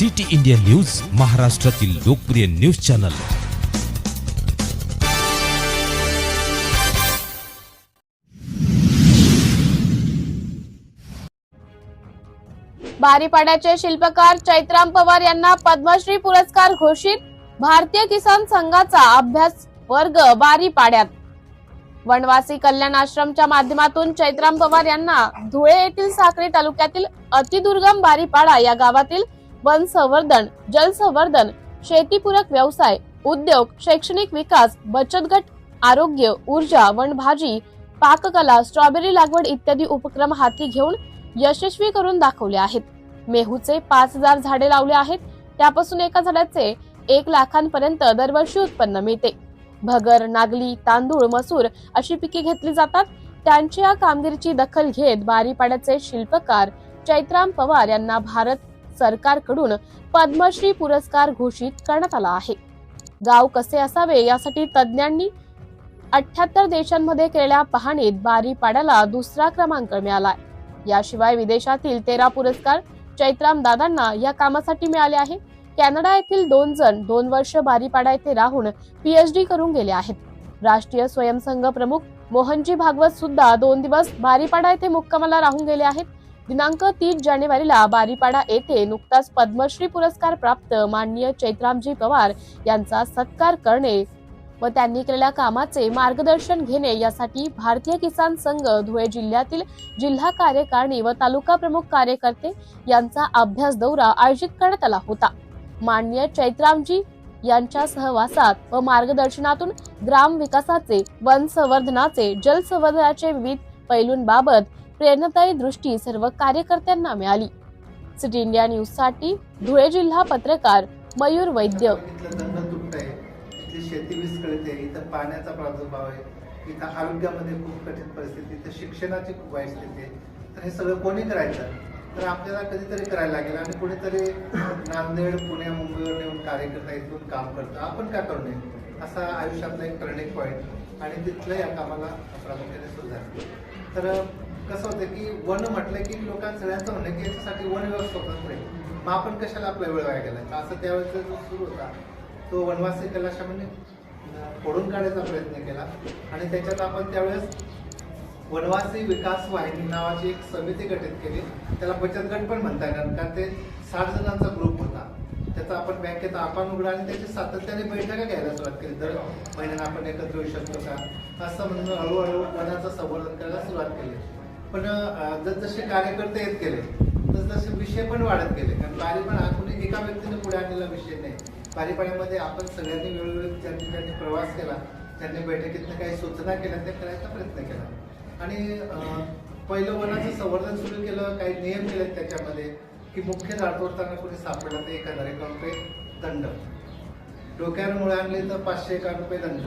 City India news महाराष्ट्रातील लोकप्रिय news channel. बारीपाड्याचे शिल्पकार चैत्राम पवार यांना पद्मश्री पुरस्कार घोषित भारतीय किसान संघाचा अभ्यास वर्ग बारीपाड्यात. वनवासी कल्याण आश्रमच्या माध्यमातून चैत्राम पवार यांना धुळे येथील साक्री तालुक्यातील अतिदुर्गम बारीपाडा या गावातील वन संवर्धन जलसंवर्धन शेतीपूरक व्यवसाय उद्योग शैक्षणिक विकास बचत गट आरोग्य ऊर्जा वनभाजी पाककला स्ट्रॉबेरी लागवड इत्यादी उपक्रम हाती घेऊन यशस्वी करून दाखवले आहेत. मेहूचे पाच हजार झाडे लावले आहेत. त्यापासून एका झाडाचे एक लाखांपर्यंत दरवर्षी उत्पन्न मिळते. भगर नागली तांदूळ मसूर अशी पिके घेतली जातात. त्यांच्या या कामगिरीची दखल घेत बारीपाड्याचे शिल्पकार चैत्राम पवार यांना भारत सरकारकडून पद्मश्री पुरस्कार घोषित करण्यात आला आहे. गाव कसे असावे यासाठी तज्ज्ञांनी अठ्याहत्तर देशांमध्ये केलेल्या पाहणीत बारीपाड्याला दुसरा क्रमांक मिळाला याशिवाय विदेशातील तेरा पुरस्कार चैत्राम दादांना या कामासाठी मिळाले आहे. कॅनडा येथील दोन जण दोन वर्ष बारीपाडा येथे राहून पीएचडी करून गेले आहेत. राष्ट्रीय स्वयंसंघ प्रमुख मोहनजी भागवत सुद्धा दोन दिवस बारीपाडा येथे मुक्कामाला राहून गेले आहेत. दिनांक तीन जानेवारीला बारीपाडा येथे नुकताच पद्मश्री पुरस्कार प्राप्त माननीय चैत्रामजी पवार यांचा सत्कार करणे व त्यांनी केलेल्या कामाचे मार्गदर्शन घेणे यासाठी भारतीय किसान संघ धुळे जिल्ह्यातील जिल्हा कार्यकारिणी व तालुका प्रमुख कार्यकर्ते यांचा अभ्यास दौरा आयोजित करण्यात आला होता. माननीय चैत्रामजी यांच्या सहवासात व मार्गदर्शनातून ग्राम विकासाचे वन संवर्धनाचे जलसंवर्धनाचे विविध पैलूंबाबत प्रेरणादायी दृष्टी सर्व कार्यकर्त्यांना मिळाली. सिटी इंडिया न्यूजसाठी धुळे जिल्हा पत्रकार मयूर वैद्य. इथलं आहे शेती इथं पाण्याचा प्रादुर्भाव आहे इथं आरोग्यामध्ये खूप कठीण परिस्थिती इथं शिक्षणाची खूप वाईट स्थिती आहे. तर हे सगळं कोणी करायचं? तर आपल्याला कधीतरी करायला लागेल आणि कुणीतरी नांदेड पुणे मुंबईवर येऊन कार्यकर्ता इथून काम करतं. आपण काय करू नये? असा आयुष्यातला एक टर्निंग पॉईंट आणि तिथलं या कामाला प्रामुख्याने सुरू झालं तर कसं होतं की वन म्हटलं की लोकांचं सगळ्यांचं म्हणणं की याच्यासाठी वन व्यवस्था पुढे मग आपण कशाला आपला वेळ वाया गेला असं त्यावेळेस जो सुरू होता. तो वनवासी कलाशामध्ये फोडून काढायचा प्रयत्न केला. आणि त्याच्यात आपण त्यावेळेस वनवासी विकास वाहिनी नावाची एक समिती गठीत केली. त्याला बचत गट पण म्हणता येणार कारण ते साठ जणांचा ग्रुप होता. त्याचा आपण बँकेत आपण उघडा आणि त्याची सातत्याने बैठका घ्यायला सुरुवात केली. दर महिन्यानं आपण एकत्र येऊ शकतो का? असं म्हणून हळूहळू वनाचं संवर्धन करायला सुरुवात केली. पण जसजसे कार्यकर्ते येत गेले तसतसे विषय पण वाढत गेले. कारण बारीपण हा कुणी एका व्यक्तीने पुढे आणलेला विषय नाही. बारीपाड्यामध्ये आपण सगळ्यांनी वेळोवेळी ज्यांनी ज्यांनी प्रवास केला त्यांनी बैठकीतनं काही सूचना केल्या त्या करायचा प्रयत्न केला. आणि पहिलं वनाचं संवर्धन सुरू केलं काही नियम केले त्याच्यामध्ये की मुख्य झाड तोडताना सापडलं तर एक हजार एक रुपये दंड. डोक्यावर मुळे आणले तर पाचशे एक रुपये दंड.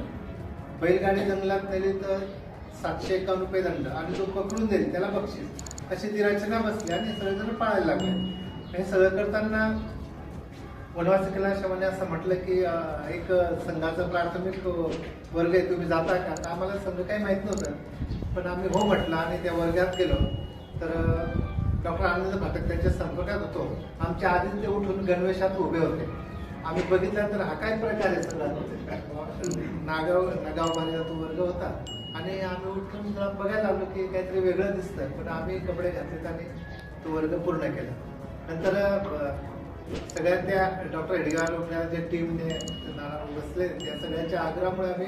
बैलगाडी जंगलात नेली तर सातशे एकावन्न रुपये दंड. आणि जो पकडून देईल त्याला बक्षीस. अशी ती रचना बसली आणि सगळेजण पाळायला लागले. हे सगळं करताना वनवासी कलाशामध्ये असं म्हटलं की एक संघाचा प्राथमिक वर्ग आहे तुम्ही जाता का? तर आम्हाला संघ काही माहीत नव्हतं. पण आम्ही हो म्हटलं आणि त्या वर्गात गेलो. तर डॉक्टर आनंद भाटक त्यांच्या संपर्कात होतो. आमच्या आधी ते उठून गणवेशात उभे होते. आम्ही बघितलं तर हा काय प्रकार आहे सगळा नागाव नागाव माझ्या तो वर्ग होता. आणि आम्ही उठून बघायला लागलो की काहीतरी वेगळं दिसतं पण आम्ही कपडे घातलेत आणि तो वर्ग पूर्ण केला. नंतर सगळ्या त्या डॉक्टर हेडगार वगैरे जे टीमने बसले त्या सगळ्यांच्या आग्रहामुळे आम्ही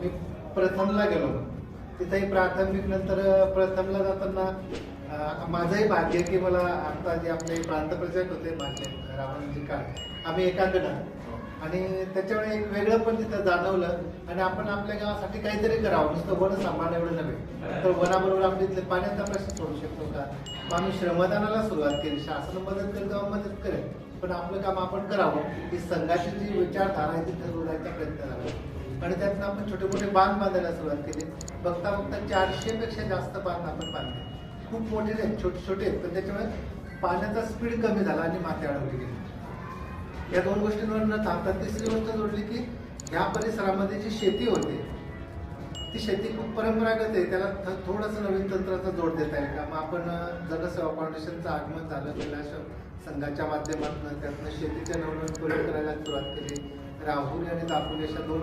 मी प्रथमला गेलो. तिथेही प्राथमिक नंतर प्रथमला जाताना माझंही भाग्य की मला आता जे आपले प्रांत होते माझे रावणजी काळ आम्ही एकांकडे आणि त्याच्यामुळे एक वेगळं पण तिथं जाणवलं. आणि आपण आपल्या गावासाठी काहीतरी करावं. नुसतं वन सांभाळ एवढं नव्हे. तर वनाबरोबर आपण तिथले पाण्याचा प्रश्न सोडू शकतो का? मग आम्ही श्रमदानाला सुरुवात केली. शासन मदत करेल तेव्हा मदत करेल. पण आपलं काम आपण करावं. ही संघाची जी विचारधारा आहे ती ठरवण्याचा प्रयत्न झाला आणि त्यातनं आपण छोटे मोठे बांध बांधायला सुरुवात केली. बघता बघता चारशे पेक्षा जास्त बांध आपण बांधले. खूप मोठे आहेत छोटे छोटे आहेत पण त्याच्यामुळे पाण्याचा स्पीड कमी झाला आणि माती अडवली गेली या दोन गोष्टींवर न थांबता तिसरी गोष्ट जोडली की ह्या परिसरामध्ये जी शेती होते ती शेती खूप परंपरागत आहे. त्याला थोडंसं नवीन तंत्राचा जोड देता येईल. का मग आपण अं, जनसेवा फाउंडेशनचं आगमन झालं कैलास संघाच्या माध्यमातून त्यातनं शेतीच्या नवनवीन प्रयोग करायला सुरुवात केली. राहुल आणि दापोली अशा दोन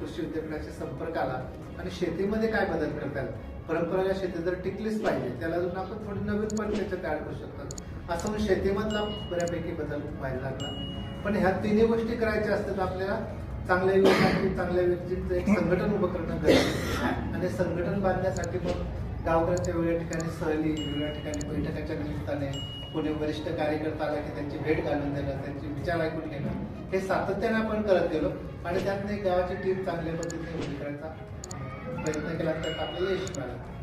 कृषी उद्योगाशी संपर्क आला. आणि शेतीमध्ये काय बदल करता येईल? परंपरागत शेती जर टिकलीच पाहिजे त्याला अजून आपण थोडी नवीन पण त्याच्यात ऍड करू शकतात असं म्हणून शेतीमधला बऱ्यापैकी बदल व्हायला लागला. पण ह्या तिन्ही गोष्टी करायच्या असतात आपल्याला चांगल्या युवकांची चांगल्या व्यक्तींचं एक संघटन उभं करणं गरजेचं. आणि संघटन बांधण्यासाठी मग गावकऱ्यांच्या वेगळ्या ठिकाणी सहली वेगळ्या ठिकाणी बैठकाच्या निमित्ताने कोणी वरिष्ठ कार्यकर्ता आला की त्यांची भेट घालून देणं त्यांचे विचार ऐकून घेणं हे सातत्याने आपण करत गेलो. आणि त्यातनं एक गावाची टीम चांगल्या पद्धतीने उभी करायचा प्रयत्न केला तर आपल्याला यश मिळालं